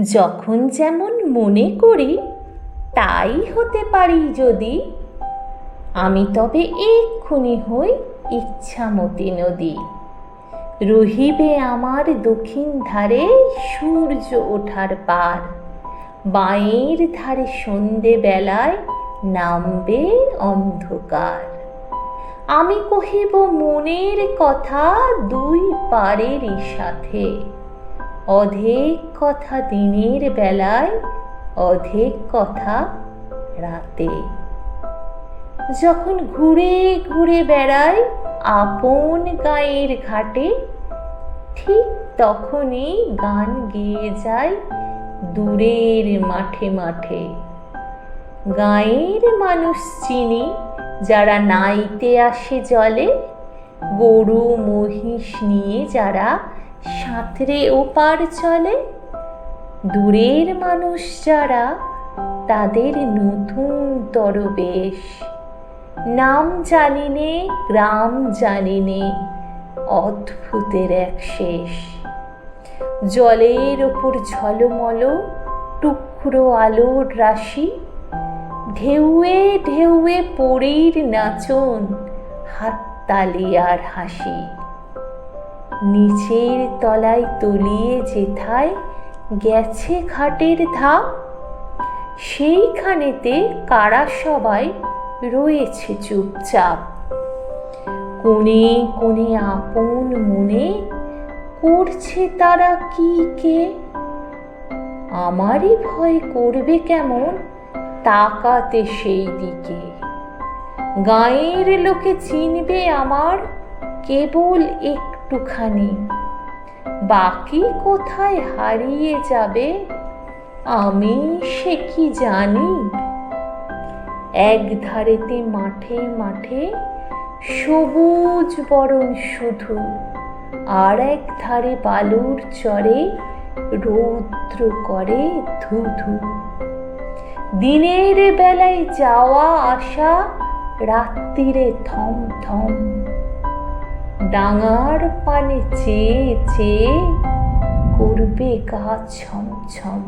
যখন যেমন মনে করি, তাই হতে পারি যদি। আমি তবে এক্ষুনি হই ইচ্ছামতি নদী। রহিবে আমার দক্ষিণ ধারে সূর্য ওঠার পার। বাঁয়ের ধারে সন্ধে বেলায় নামবে অন্ধকার। আমি কহিব, মনের কথা দুই পারেরই সাথে। অধেক কথা দিনের বেলায়, অধেক কথা রাতে। যখন ঘুরে ঘুরে বেড়াই আপন গায়ের ঘাটে, ঠিক তখনই গান গেয়ে যায় দূরের মাঠে মাঠে। গাঁয়ের মানুষ চিনি, যারা নাইতে আসে জলে, গরু মহিষ নিয়ে যারা সাঁতরে ওপার চলে। দূরের মানুষ যারা, তাদের নতুন তরবেশ। নাম জানিনে, গ্রাম জানিনে, অদ্ভুতের এক শেষ। জলের ওপর ঝলমল, টুকরো আলোর রাশি। ঢেউয়ে ঢেউয়ে পরীর নাচন, হাততালি আর হাসি। নিচের তলায় তলিয়ে যেথায় গেছে ঘাটের ধাপ, সেইখানেতে কারা সবাই রয়েছে চুপচাপ। কোণে কোণে আপন মনে করছে তারা কি কে? আমারই ভয় করবে কেমন তাকাতে সেই দিকে। গাঁয়ের লোকে চিনবে আমার কেবল একটুখানি। বাকি কোথায় হারিয়ে যাবে, আমি সে কি জানি। এক ধারেতে মাঠে মাঠে সবুজ বরণ শুধু, আর এক ধারে বালুর চরে রৌদ্র করে ধু ধু দিনের বেলায় যাওয়া আসা, রাত্রিরে থম থম ডাঙার পানে চেয়ে চেয়ে করবে গা ছম ছম